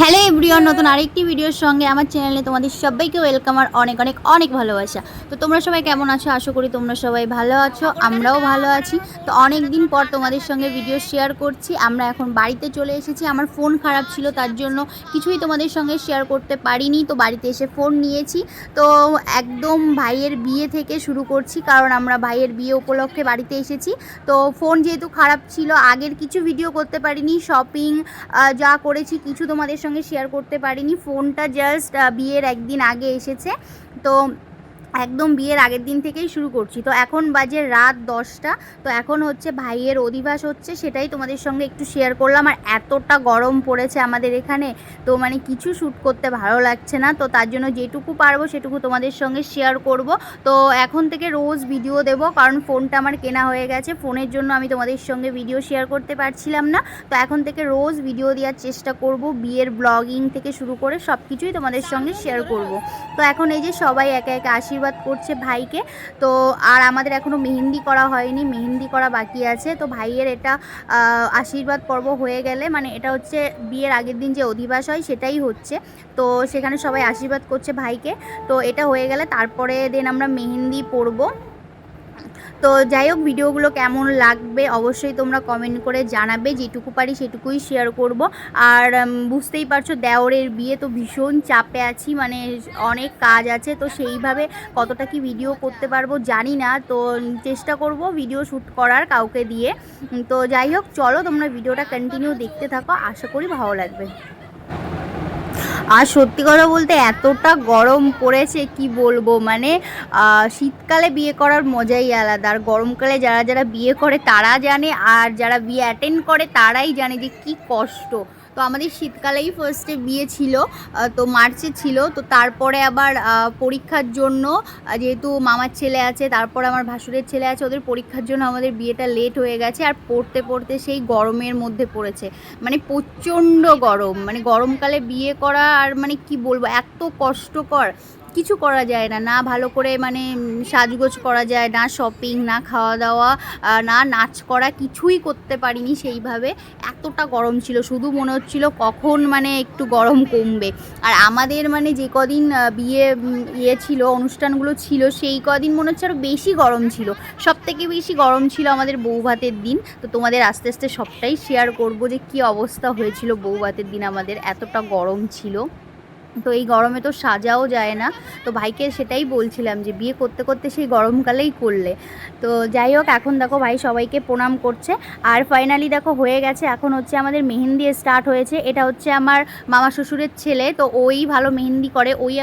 Hello everyone, নতুন আরেকটি ভিডিওর সঙ্গে আমার চ্যানেলে তোমাদের সবাইকে ওয়েলকাম আর অনেক অনেক অনেক ভালোবাসা। তো তোমরা সবাই কেমন আছো? আশা করি তোমরা সবাই ভালো আছো, আমরাও ভালো আছি। তো অনেক দিন পর তোমাদের সঙ্গে ভিডিও শেয়ার করছি। আমরা এখন বাড়িতে চলে এসেছি। আমার ফোন খারাপ ছিল, তার জন্য কিছুই তোমাদের সঙ্গে শেয়ার করতে পারিনি। তো বাড়িতে এসে ফোন নিয়েছি। তো একদম ভাইয়ের বিয়ে থেকে শুরু করছি, কারণ আমরা ভাইয়ের বিয়ে উপলক্ষে বাড়িতে এসেছি। তো ফোন যেহেতু খারাপ ছিল, আগের কিছু ভিডিও করতে পারিনি। শপিং যা করেছি, কিছু তোমাদের সঙ্গে শেয়ার করতে পারিনি। ফোনটা জাস্ট বিয়ের একদিন আগে এসেছে। তো একদম বিয়ের আগের দিন থেকেই শুরু করছি। তো এখন বাজে রাত দশটা। তো এখন হচ্ছে ভাইয়ের অধিবাস হচ্ছে, সেটাই তোমাদের সঙ্গে একটু শেয়ার করলাম। আর এতটা গরম পড়েছে আমাদের এখানে, তো মানে কিছু শ্যুট করতে ভালো লাগছে না। তো তার জন্য যেটুকু পারব সেটুকু তোমাদের সঙ্গে শেয়ার করব। তো এখন থেকে রোজ ভিডিও দেব, কারণ ফোনটা আমার কেনা হয়ে গেছে। ফোনের জন্য আমি তোমাদের সঙ্গে ভিডিও শেয়ার করতে পারছিলাম না। তো এখন থেকে রোজ ভিডিও দেওয়ার চেষ্টা করব, বিয়ের ব্লগিং থেকে শুরু করে সব কিছুই তোমাদের সঙ্গে শেয়ার করব। তো এখন এই যে সবাই একে একে আশীর্বাদ করছে ভাইকে। তো আর আমাদের এখনও মেহেন্দি করা হয়নি, মেহেন্দি করা বাকি আছে। তো ভাইয়ের এটা আশীর্বাদ পর্ব হয়ে গেলে মানে এটা হচ্ছে বিয়ের আগের দিন যে অধিবাস হয় সেটাই হচ্ছে। তো সেখানে সবাই আশীর্বাদ করছে ভাইকে। তো এটা হয়ে গেলে তারপরে দেন আমরা মেহেন্দি পরবো। তো যাই হোক, ভিডিওগুলো কেমন লাগবে অবশ্যই তোমরা কমেন্ট করে জানাবে, যেটুকু পারি সেটুকুই শেয়ার করব। আর বুঝতেই পারছ দেওরের বিয়ে তো ভীষণ চাপে আছি মানে অনেক কাজ আছে, তো সেইভাবে কতটা কি ভিডিও করতে পারব জানি না। তো চেষ্টা করব ভিডিও শ্যুট করার কাউকে দিয়ে। তো যাই হোক, চলো তোমরা ভিডিওটা কন্টিনিউ দেখতে থাকো, আশা করি ভালো লাগবে। আর সত্যি কথা বলতে এতটা গরম পড়েছে, কি বলব? মানে শীতকালে বিয়ে করার মজাই আলাদা। আর গরমকালে যারা যারা বিয়ে করে তারা জানে, আর যারা বিয়ে অ্যাটেন্ড করে তারাই জানে যে কি কষ্ট। তো আমাদের শীতকালেই ফার্স্টে বিয়ে ছিল তো মার্চে ছিল, তো তারপরে আবার পরীক্ষার জন্য যেহেতু মামার ছেলে আছে, তারপরে আমার ভাসুরের ছেলে আছে, ওদের পরীক্ষার জন্য আমাদের বিয়েটা লেট হয়ে গেছে, আর পড়তে পড়তে সেই গরমের মধ্যে পড়েছে। মানে প্রচণ্ড গরম মানে গরমকালে বিয়ে করা আর মানে কি বলব, এত কষ্টকর। কিছু করা যায় না না ভালো করে মানে সাজগোজ করা যায়, না শপিং না খাওয়া দাওয়া না নাচ করা কিছুই করতে পারিনি সেইভাবে। এতটা গরম ছিল, শুধু মনে হচ্ছিল কখন মানে একটু গরম কমবে। আর আমাদের মানে যে কদিন বিয়ে ইয়ে ছিল, অনুষ্ঠানগুলো ছিল, সেই কদিন মনে হচ্ছে আরও বেশি গরম ছিল। সব থেকে বেশি গরম ছিল আমাদের বউ ভাতের দিন। তো তোমাদের আস্তে আস্তে সবটাই শেয়ার করব যে কি অবস্থা হয়েছিল বউ ভাতের দিন আমাদের, এতটা গরম ছিল। তো এই গরমে তো সাজাও যায় না। তো ভাইকে সেটাই বলছিলাম যে বিয়ে করতে করতে সেই গরমকালেই করলে। তো যাই হোক, এখন দেখো ভাই সবাইকে প্রণাম করছে। আর ফাইনালি দেখো হয়ে গেছে, এখন হচ্ছে আমাদের মেহেন্দি স্টার্ট হয়েছে। এটা হচ্ছে আমার মামা শ্বশুরের ছেলে, তো ওই ভালো মেহেন্দি করে, ওই